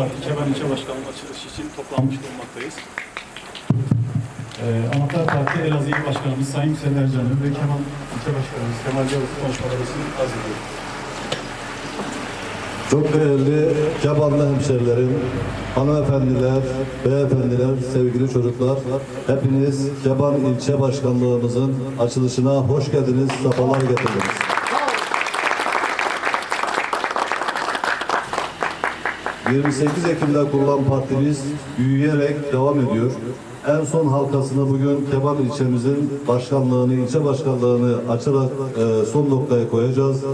Kemal İlçe Başkanlığı açılışı için toplanmış bulunmaktayız. Ee, Anahtar Parti Elazığ İl Başkanımız Sayın Yüksel Ercan'ın ve Kemal İlçe Başkanımız Kemal Yavuz konuşmaları için arz. Çok değerli Kebanlı hemşerilerim, hanımefendiler, beyefendiler, sevgili çocuklar, hepiniz Keban İlçe Başkanlığımızın açılışına hoş geldiniz, sefalar getirdiniz. ...28 Ekim'de kurulan partimiz büyüyerek devam ediyor. En son halkasını bugün Keban ilçemizin başkanlığını, ilçe başkanlığını açarak e, son noktaya koyacağız.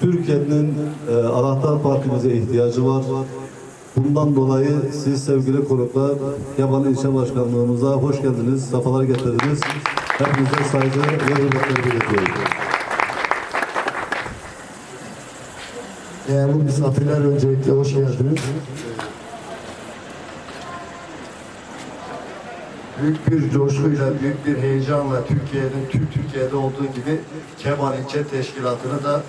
Türkiye'nin e, anahtar partimize ihtiyacı var. Bundan dolayı siz sevgili konuklar Keban ilçe başkanlığımıza hoş geldiniz, sefalar getirdiniz. Hepinize saygı ve hürmetler belirtiyorum. Değerli misafirler öncelikle hoş geldiniz. Büyük bir coşkuyla, büyük bir heyecanla Türkiye'nin, tüm Türkiye'de olduğu gibi Kemal İlçe Teşkilatı'nı da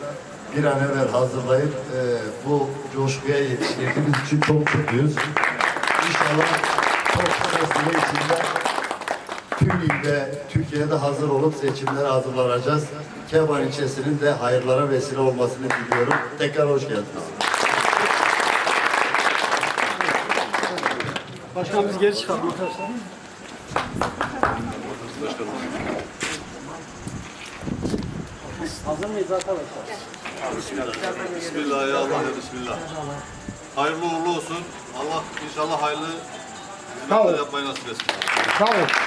bir an evvel hazırlayıp e, bu coşkuya yetiştirdiğimiz için çok mutluyuz. İnşallah çok kısa içinde tüm ilde Türkiye'de hazır olup seçimlere hazırlanacağız. Kemal ilçesinin de hayırlara vesile olmasını diliyorum. Tekrar hoş geldiniz. Başkan biz geri çıkalım arkadaşlar. Hazır mıyız arkadaşlar? Bismillahirrahmanirrahim. Bismillah. Hayırlı uğurlu olsun. Allah inşallah hayırlı hizmetler yapmayı nasip etsin. Sağ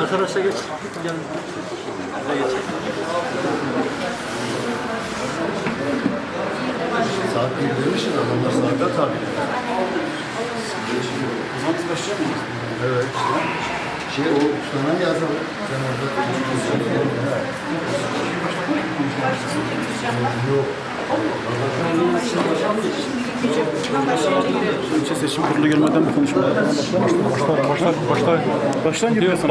Arkadaşlar geç. Gelin. Saat bir demişiz adamlar saatte tabii. O zaman biz başlıyor muyuz? Evet. Şey o sana yazalım? Sen orada Yok. İlçe seçim kurulu gelmeden bir konuşma. Başlar, başlar, başlar. Baştan gidiyorsun.